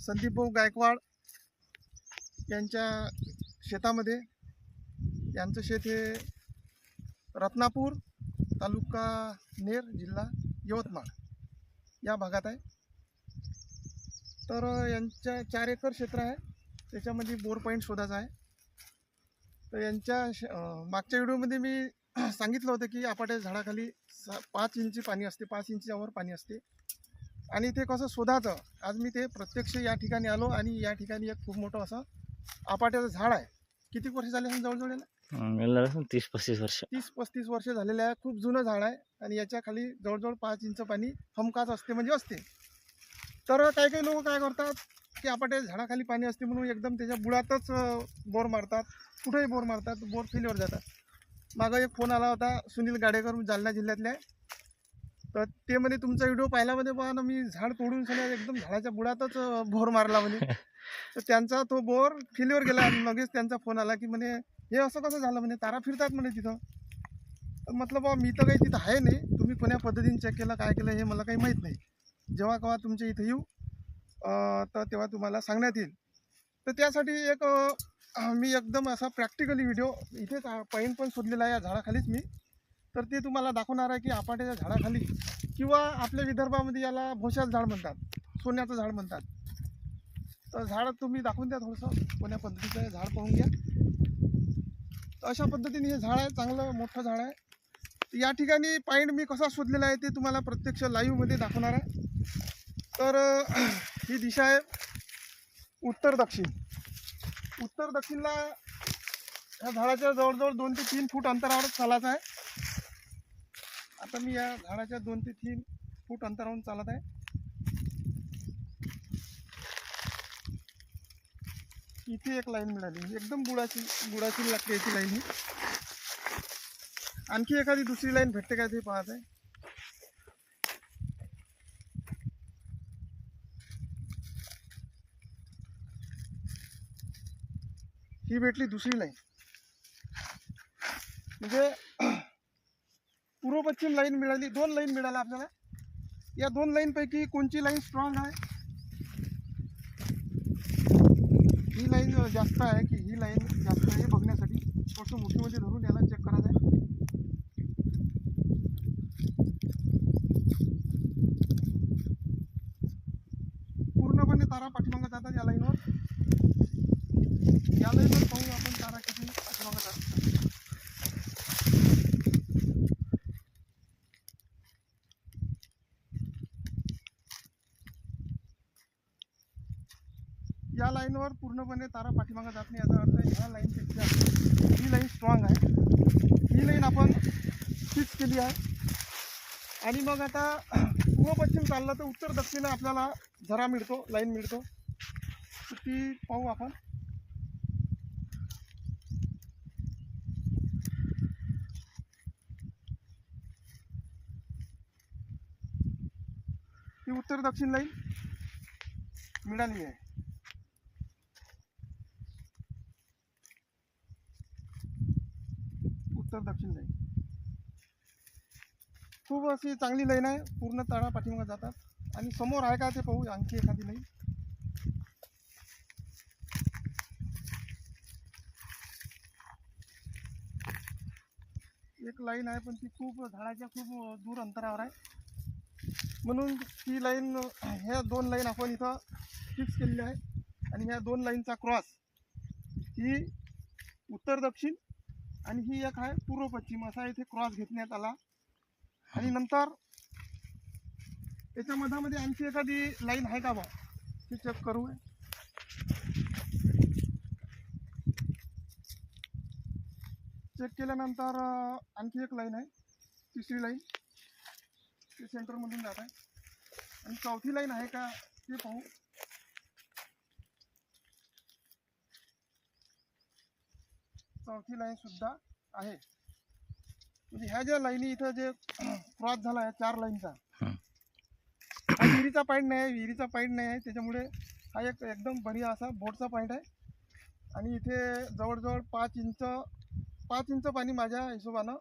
संदीप भाऊ गायकवाड यांच्या शेतामध्ये यांचं शेत हे रत्नापूर तालुका नेर जिल्हा यवतमाळ या भागात आहे. तर यांच्या चार एकर क्षेत्र आहे. त्याच्यामध्ये बोर पॉईंट शोधायचा आहे. तर यांच्या मागच्या व्हिडिओमध्ये मी सांगितलं होतं की आपाट्या झाडाखाली सा पाच इंची पाणी असते पाच इंचावर पाणी असते. आणि ते कसं शोधायचं आज मी ते प्रत्यक्ष या ठिकाणी आलो आणि या ठिकाणी एक खूप मोठं असं आपाट्याचं झाड आहे. किती वर्ष झाले असेल जवळजवळ याला? तीस पस्तीस वर्ष. तीस पस्तीस वर्ष झालेले आहे. खूप जुनं झाड आहे आणि याच्या खाली जवळजवळ पाच इंच पाणी हमकाच असते म्हणजे असते. तर काही काही लोक काय करतात की आपाट्या झाडाखाली पाणी असते म्हणून एकदम त्याच्या बुडातच अं, बोर मारतात. कुठेही बोर मारतात बोर फेलीवर जातात. मागं एक फोन आला होता सुनील गाडेकर जालना जिल्ह्यातले. आहे. तर ते म्हणे तुमचा व्हिडिओ पाहिल्यामध्ये पहा ना मी झाड तोडून सगळ्या एकदम झाडाच्या बुडातच बोर मारला म्हणे. तर त्यांचा तो बोर फेलीवर गेला आणि लगेच त्यांचा फोन आला की म्हणे हे असं कसं झालं म्हणे? तारा फिरतात म्हणे तिथं. तर म्हटलं बा मी तर काही तिथं आहे नाही. तुम्ही कोण्या पद्धतीने चेक केलं काय केलं हे मला काही माहीत नाही. जेव्हा केव्हा तुमच्या इथं येऊ तर तेव्हा तुम्हाला सांगण्यात येईल. तर त्यासाठी एक मी एकदम असा प्रॅक्टिकली व्हिडिओ इथेच पाईन पण शोधलेला आहे या झाडाखालीच मी. तर ते तुम्हाला दाखवणार आहे की आपाट्याच्या झाडाखाली किंवा आपल्या विदर्भामध्ये याला भोशाचं झाड म्हणतात सोन्याचं झाड म्हणतात. तर झाड तुम्ही दाखवून द्या थोडंसं. कोण्या पद्धतीचं झाड पाहून घ्या. तर अशा पद्धतीने हे झाड आहे चांगलं मोठं झाड आहे. तर या ठिकाणी पाईंट मी कसा शोधलेला आहे ते तुम्हाला प्रत्यक्ष लाईव्हमध्ये दाखवणार आहे. तर ही दिशा आहे उत्तर दक्षिण. उत्तर दक्षिणला ह्या झाडाच्या जवळजवळ दोन ते तीन फूट अंतरावरच चालायचं आहे. आता मी या झाडाच्या दोन ते तीन फूट अंतरावरून चालत आहे. इथे एक लाईन मिळाली. म्हणजे एकदम बुडाची बुडाची लागते याची लाईन ही. आणखी एखादी दुसरी लाईन भेटते का ते पाहत आहे. ही भेटली दुसरी लाईन. म्हणजे पूर्व पश्चिम लाईन मिळाली दोन लाईन मिळाल्या आपल्याला. या दोन लाईनपैकी कोणची लाईन स्ट्रॉंग आहे? ही लाईन जास्त आहे की ही लाईन जास्त आहे हे बघण्यासाठी. थोडंसं मुठीमध्ये धरून याला चेक करायचं आहे पूर्णपणे तारा पाठीमागं जातात या लाईनवर या लाईनवर पाहू आपण तारा किती पाठीमागं जातात या लाईनवर पूर्णपणे तारा पाठीमागं जात नाही याचा अर्थ ह्या लाईनपेक्षा ही लाईन स्ट्रॉंग आहे. ही लाईन आपण फिक्स केली आहे. आणि मग आता पूर्व पश्चिम चाललं तर उत्तर दक्षिण आपल्याला झरा मिळतो लाईन मिळतो. ती पाहू आपण. ती उत्तर दक्षिण लाईन मिळाली आहे. उत्तर दक्षिण लाईन खूप अशी चांगली लाईन आहे. पूर्ण तळा पाठीमागे जातात. आणि समोर आहे का ते पाहू. आणखी एखादी लाईन एक लाईन आहे पण ती खूप झाडाच्या खूप दूर अंतरावर आहे. म्हणून ती लाईन ह्या दोन लाईन आपण इथं फिक्स केलेली आहे. आणि ह्या दोन लाईनचा क्रॉस ही उत्तर दक्षिण आणि ही एक आहे पूर्व पश्चिम असा इथे क्रॉस घेतण्यात आला. आणि नंतर त्याच्या मधामध्ये आणखी एखादी लाईन आहे का बा? ती चेक करू चेक केल्यानंतर आणखी एक लाईन आहे. तिसरी लाईन ते सेंटरमधून जात आहे. आणि चौथी लाईन आहे का? ते पाहू. चौथी लाईन सुद्धा आहे म्हणजे ह्या ज्या लाईनी इथं जे क्रॉस झाला आहे चार लाईनचा हं. विहिरीचा पॉईंट नाही आहे विहिरीचा पॉईंट नाही आहे त्याच्यामुळे हा एक एकदम बढिया असा बोटचा पॉईंट आहे आणि इथे जवळजवळ पाच इंच पाच इंच पाणी माझ्या हिशोबानं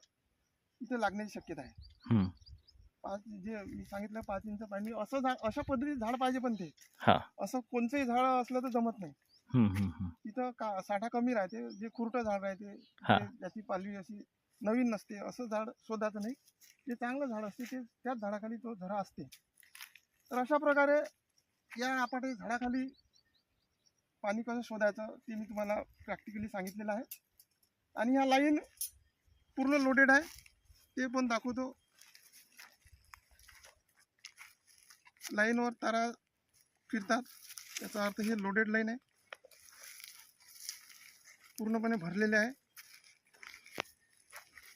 इथे लागण्याची शक्यता आहे हं. पाच जे मी सांगितलं पाच इंच पाणी असं अशा पद्धतीत झाड पाहिजे पण ते. असं कोणतंही झाड असलं तर जमत नाही. तिथं का साठा कमी राहते जे खुरटं झाड राहते हा. ज्याची पालवी अशी नवीन नसते असं झाड शोधायचं नाही. जे चांगलं झाड असते ते त्याच झाडाखाली तो झरा असते. तर अशा प्रकारे या आपाटे झाडाखाली पाणी कसं शोधायचं ते मी तुम्हाला प्रॅक्टिकली सांगितलेलं आहे. आणि ह्या लाईन पूर्ण लोडेड आहे. ते पण दाखवतो. लाईनवर तारा फिरतात. याचा अर्थ हे लोडेड लाईन आहे. पूर्णपणे भरलेले आहे.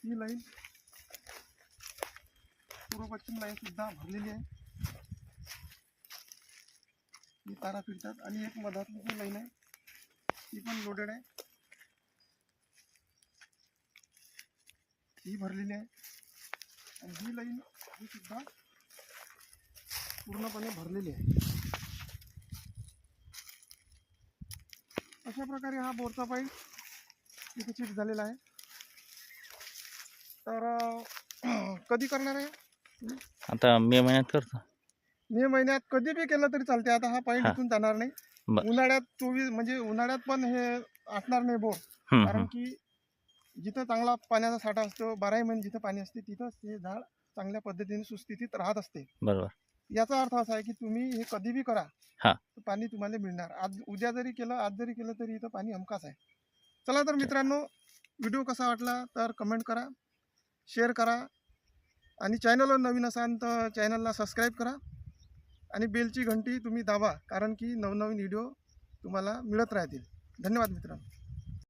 ही लाईन पूर्व पश्चिम लाईन सुद्धा भरलेली आहे. ही तारा फिरतात आणि एक मधातली जी लाईन आहे ती पण लोडेड आहे. ही भरलेली आहे. आणि ही लाईन ही सुद्धा पूर्णपणे भरलेली आहे. अशा प्रकारे हा बोरचा पाईप इथे चिट झालेला आहे. तर कधी करणार आहे? आता मे महिन्यात करतो. मे महिन्यात कधी बी केलं तरी चालते आता हा हा. इथून जाणार नाही. उन्हाळ्यात चोवीस म्हणजे उन्हाळ्यात पण हे आटणार नाही बोर. कारण. की जिथं चांगला पाण्याचा साठा असतो बाराही महिने जिथं पाणी असते तिथंच हे झाड चांगल्या पद्धतीने सुस्थितीत राहत असते. बरोबर. याचा अर्थ असा आहे की तुम्ही हे कधी बी करा पाणी तुम्हाला मिळणार. आज उद्या जरी केलं आज जरी केलं तरी इथं पाणी हमखास आहे. चला तर मित्रांनो व्हिडिओ कसा वाटला तर कमेंट करा शेअर करा आणि चॅनलवर नवीन असाल तर चॅनलला सबस्क्राईब करा आणि बेलची घंटी तुम्ही दाबा कारण की नवनवीन व्हिडिओ तुम्हाला मिळत राहतील. धन्यवाद मित्रांनो.